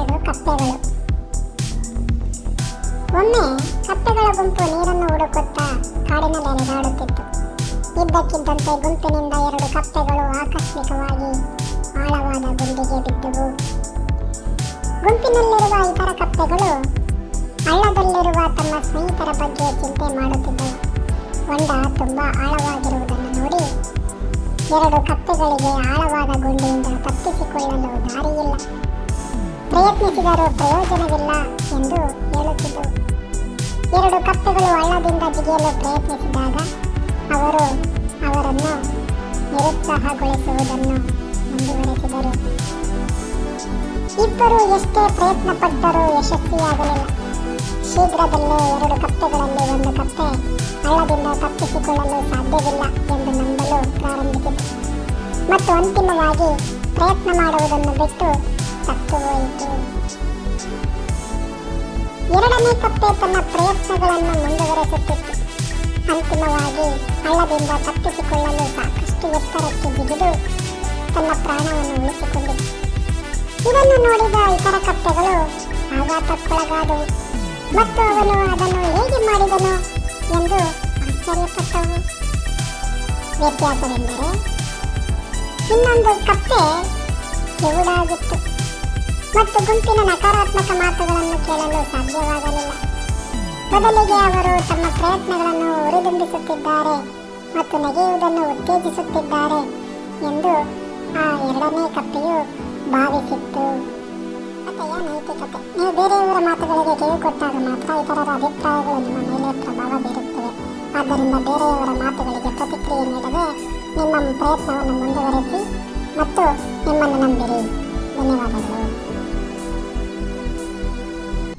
ಎರಡು ಕಪ್ಪೆಗಳು ಒಮ್ಮೆ ಕಪ್ಪೆಗಳ ಗುಂಪು ನೀರನ್ನು ಹುಡುಕುತ್ತಾ ಕಾಡಿನಲ್ಲಿ ಅಲೆದಾಡುತ್ತಿತ್ತು ಇದ್ದಕ್ಕಿದ್ದಂತೆ ಗುಂಪಿನಿಂದ ಎರಡು ಕಪ್ಪೆಗಳು ಆಕಸ್ಮಿಕವಾಗಿ ಆಳವಾದ ಗುಂಡಿಗೆ ಬಿದ್ದುವು. ಗುಂಪಿನಲ್ಲಿರುವ ಇತರ ಕಪ್ಪೆಗಳು ಹಳ್ಳದಲ್ಲಿರುವ ತಮ್ಮ ಸ್ನೇಹಿತರ ಬಗ್ಗೆ ಚಿಂತೆ ಮಾಡುತ್ತಿದ್ದವು. ಹೊಂಡ ತುಂಬ ಆಳವಾಗಿರುವುದನ್ನು ನೋಡಿ ಎರಡು ಕಪ್ಪೆಗಳಿಗೆ ಆಳವಾದ ಗುಂಡಿಯಿಂದ ತಪ್ಪಿಸಿಕೊಳ್ಳಲು ದಾರಿಯಿಲ್ಲ. ಪ್ರಯತ್ನಿಸಿದರೂ ಪ್ರಯೋಜನವಿಲ್ಲ ಎಂದು ಹೇಳುತ್ತಿದ್ದರು. ಎರಡು ಕಪ್ಪೆಗಳು ಹಳ್ಳದಿಂದ ಜಿಗಿಯಲು ಪ್ರಯತ್ನಿಸಿದಾಗ ಅವರು ಅವರನ್ನು ನಿರುತ್ಸಾಹಗೊಳಿಸುವುದನ್ನು ಮುಂದುವರೆಸಿದರು. ಇಬ್ಬರು ಎಷ್ಟೇ ಪ್ರಯತ್ನ ಪಟ್ಟರೂ ಯಶಸ್ವಿಯಾಗಲಿಲ್ಲ. ಶೀಘ್ರದಲ್ಲೇ ಎರಡು ಕಪ್ಪೆಗಳಲ್ಲಿ ಒಂದು ಕಪ್ಪೆ ಹಳ್ಳದಿಂದ ತಪ್ಪಿಸಿಕೊಳ್ಳಲು ಸಾಧ್ಯವಿಲ್ಲ ಎಂದು ನಂಬಲು ಪ್ರಾರಂಭಿಸಿತು. ಮತ್ತು ಅಂತಿಮವಾಗಿ ಪ್ರಯತ್ನ ಮಾಡುವುದನ್ನು ಬಿಟ್ಟು ಸತ್ತು ಹೋಯಿತು ಎರಡನೇ ಕಪ್ಪೆ ತನ್ನ ಪ್ರಯತ್ನಗಳನ್ನು ಮುಂದುವರೆಸುತ್ತಿತ್ತು. ಅಂತಿಮವಾಗಿ ಹಳ್ಳದಿಂದ ತಪ್ಪಿಸಿಕೊಳ್ಳಲು ಸಾಕಷ್ಟು ಎತ್ತರಕ್ಕೆ ಜಿಗಿದು ತನ್ನ ಪ್ರಾಣವನ್ನು ಉಳಿಸಿಕೊಂಡಿತು. ಇದನ್ನು ನೋಡಿದ ಇತರ ಕಪ್ಪೆಗಳು ಆಘಾತಕ್ಕೊಳಗಾದವು. ಮತ್ತು ಅವನು ಅದನ್ನು ಹೇಗೆ ಮಾಡಿದನು ಎಂದು ಆಶ್ಚರ್ಯಪಟ್ಟವು. ವ್ಯತ್ಯಾಸವೆಂದರೆ ಇನ್ನೊಂದು ಕಪ್ಪೆ ಕಿವುಡಾಗಿತ್ತು ಮತ್ತು ಗುಂಪಿನ ನಕಾರಾತ್ಮಕ ಮಾತುಗಳನ್ನು ಕೇಳಲು ಸಾಧ್ಯವಾಗಲಿಲ್ಲ. ಬದಲಿಗೆ ಅವರು ತಮ್ಮ ಪ್ರಯತ್ನಗಳನ್ನು ಹುರಿದುಂಬಿಸುತ್ತಿದ್ದಾರೆ ಮತ್ತು ನೆಗೆಯುವುದನ್ನು ಉತ್ತೇಜಿಸುತ್ತಿದ್ದಾರೆ ಎಂದು ಆ ಎರಡನೇ ಕಪ್ಪೆಯು ಭಾವಿಸಿತ್ತು. ಕಥೆಯ ನೈತಿಕತೆ. ನೀವು ಬೇರೆಯವರ ಮಾತುಗಳಿಗೆ ಕಿವಿಕೊಟ್ಟಾಗ ಮಾತ್ರ ಇತರರ ಅಭಿಪ್ರಾಯಗಳು ನಿಮ್ಮ ಮೇಲೆ ಪ್ರಭಾವ ಬೀರುತ್ತವೆ. ಆದ್ದರಿಂದ ಬೇರೆಯವರ ಮಾತುಗಳಿಗೆ ಪ್ರತಿಕ್ರಿಯೆ ನೀಡದೆ ನಿಮ್ಮ ಪ್ರಯತ್ನವನ್ನು ಮುಂದುವರೆಸಿ ಮತ್ತು ನಿಮ್ಮನ್ನು ನಂಬಿರಿ.